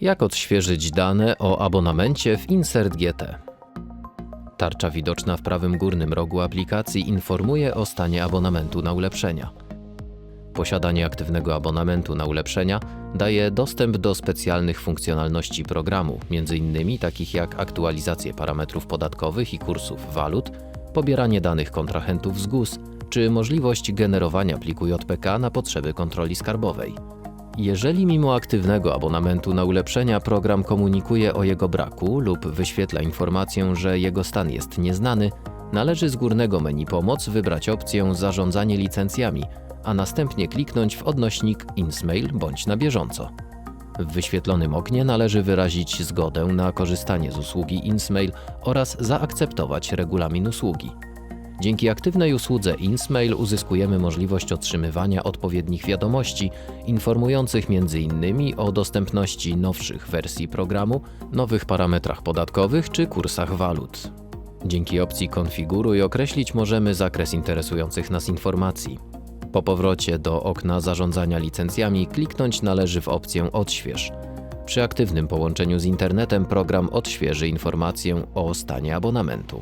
Jak odświeżyć dane o abonamencie w Insert GT? Tarcza widoczna w prawym górnym rogu aplikacji informuje o stanie abonamentu na ulepszenia. Posiadanie aktywnego abonamentu na ulepszenia daje dostęp do specjalnych funkcjonalności programu, m.in. takich jak aktualizację parametrów podatkowych i kursów walut, pobieranie danych kontrahentów z GUS czy możliwość generowania pliku JPK na potrzeby kontroli skarbowej. Jeżeli mimo aktywnego abonamentu na ulepszenia program komunikuje o jego braku lub wyświetla informację, że jego stan jest nieznany, należy z górnego menu Pomoc wybrać opcję Zarządzanie licencjami, a następnie kliknąć w odnośnik InsMail bądź na bieżąco. W wyświetlonym oknie należy wyrazić zgodę na korzystanie z usługi InsMail oraz zaakceptować regulamin usługi. Dzięki aktywnej usłudze InsMail uzyskujemy możliwość otrzymywania odpowiednich wiadomości informujących m.in. o dostępności nowszych wersji programu, nowych parametrach podatkowych czy kursach walut. Dzięki opcji Konfiguruj określić możemy zakres interesujących nas informacji. Po powrocie do okna zarządzania licencjami kliknąć należy w opcję Odśwież. Przy aktywnym połączeniu z internetem program odświeży informację o stanie abonamentu.